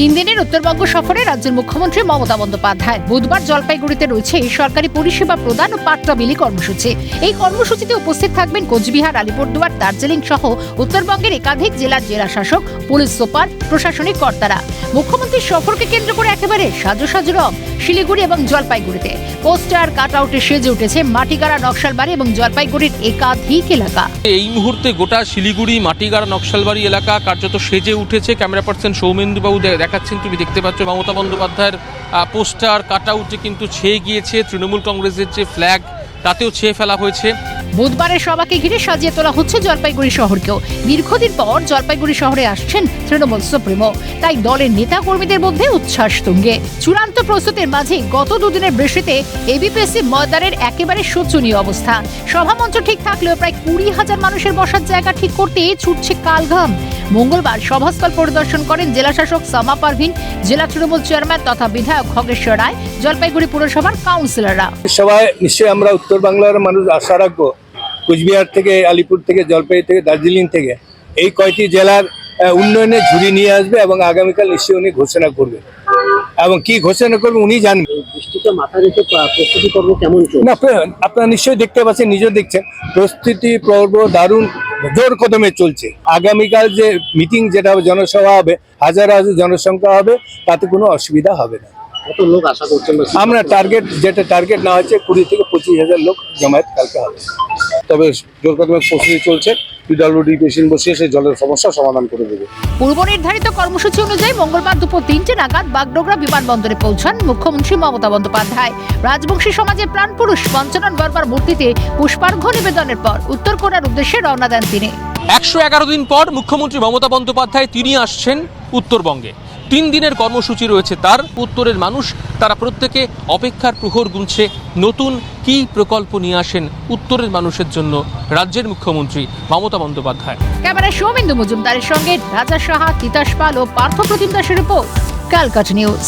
তিন দিনের উত্তরবঙ্গ সফরে রাজ্যের মুখ্যমন্ত্রী মমতা বন্দ্যোপাধ্যায়। বুধবার জলপাইগুড়িতে রয়েছে সরকারি পরিষেবা প্রদান ও পাট্টা বিলি কর্মসূচি। এই কর্মসূচিতে উপস্থিত থাকবেন কোচবিহার, আলিপুরদুয়ার, দার্জিলিং সহ উত্তরবঙ্গের একাধিক জেলার জেলা শাসক পুলিশ সুপার, প্রশাসনিক কর্তারা। মুখ্যমন্ত্রীর সফরকে কেন্দ্র করে একেবারে সাজো সাজো রং শিলিগুড়ি এবং জলপাইগুড়িতে। পোস্টার কাট আউটে সেজে উঠেছে মাটিগাড়া নকশালবাড়ি এবং জলপাইগুড়ির একাধিক এলাকা। এই মুহূর্তে গোটা শিলিগুড়ি মাটিগাড়া নকশালবাড়ি এলাকা কার্যত সেজে উঠেছে। ক্যামেরা পার্সন সৌমেন্দুবাবু দে- দেখাচ্ছেন তুমি দেখতে পাচ্ছ মমতা বন্দ্যোপাধ্যায়ের পোস্টার, কাট আউটে কিন্তু ছেয়ে গিয়েছে। তৃণমূল কংগ্রেসের যে ফ্ল্যাগ তাতেও ছেয়ে ফেলা হয়েছে। বুধবারের সভাকে ঘিরে সাজিয়ে তোলা হচ্ছে জলপাইগুড়ি শহরকেও। দীর্ঘদিন পর জলপাইগুড়ি শহরে আসছেন তৃণমূল সুপ্রিমো। তাই দলের নেতা কর্মীদের মধ্যে উচ্ছ্বাস তুঙ্গে। চূড়ান্ত প্রস্তুতির মাঝে গত দুদিনের বৃষ্টিতে এবিপিএসসি ময়দানের একেবারে শোচনীয় অবস্থা। সভামঞ্চ ঠিক থাকলেও প্রায় কুড়ি হাজার মানুষের বসার জায়গা ঠিক করতে ছুটছে কালঘাম মঙ্গলবার সভাস্থল পরিদর্শন করেন জেলাশাসক সামা পারভিন, জেলা তৃণমূল চেয়ারম্যান তথা বিধায়ক খগেশ্বর রায়, জলপাইগুড়ি পুরসভার কাউন্সিলররা। সবাই নিশ্চয়ই আমরা উত্তর বাংলার মানুষ আশা রাখব কুচবিহার থেকে আলিপুর থেকে জলপাইগুড়ি থেকে দার্জিলিং থেকে এই কয়টি জেলার উন্নয়নে ঝুড়ি নিয়ে আসবে এবং আগামীকাল নিশ্চয়ই উনি ঘোষণা করবে এবং কি ঘোষণা করবে উনি জানবেন। না আপনারা- নিশ্চয়ই দেখতে পাচ্ছেন নিজেও দেখছেন প্রস্তুতি পর্ব দারুণ জোর কদমে চলছে। আগামীকাল যে মিটিং যেটা হবে জনসভা হবে হাজার হাজার জনসংখ্যা হবে তাতে কোনো অসুবিধা হবে না। আমরা টার্গেট যেটা টার্গেট না হচ্ছে কুড়ি থেকে পঁচিশ হাজার লোক জমায়েত কালকে হবে। তবে জোর কদমে প্রস্তুতি চলছে। পিডাব্লিউডি মেশিন বসিয়ে সেই জলের সমস্যা সমাধান করে দেবে। পূর্ব নির্ধারিত কর্মসূচি অনুযায়ী মঙ্গলবার দুপুর তিনটে নাগাদ বাগডোগরা বিমানবন্দরে পৌঁছান মুখ্যমন্ত্রী মমতা বন্দ্যোপাধ্যায়। রাজবংশী সমাজের প্রাণপুরুষ পঞ্চানন বর্মার মূর্তিতে পুষ্পার্ঘ্য নিবেদনের পর উত্তর কোরিয়ার উদ্দেশ্যে রওনা দেন তিনি। একশো এগারো দিন পর মুখ্যমন্ত্রী মমতা বন্দ্যোপাধ্যায় তিনি আসছেন উত্তরবঙ্গে। তিন দিনের কর্মসূচি রয়েছে তার। উত্তরের মানুষ, তারা প্রত্যেকে অপেক্ষার প্রহর গুনছে। নতুন কি প্রকল্প নিয়ে আসেন উত্তরের মানুষের জন্য রাজ্যের মুখ্যমন্ত্রী মমতা বন্দ্যোপাধ্যায়। ক্যামেরা সৌমেন্দু মজুমদারের সঙ্গে রাজা সাহা, তিতাস পাল ও পার্থ প্রতিম দাসের রিপোর্ট কালকাট নিউজ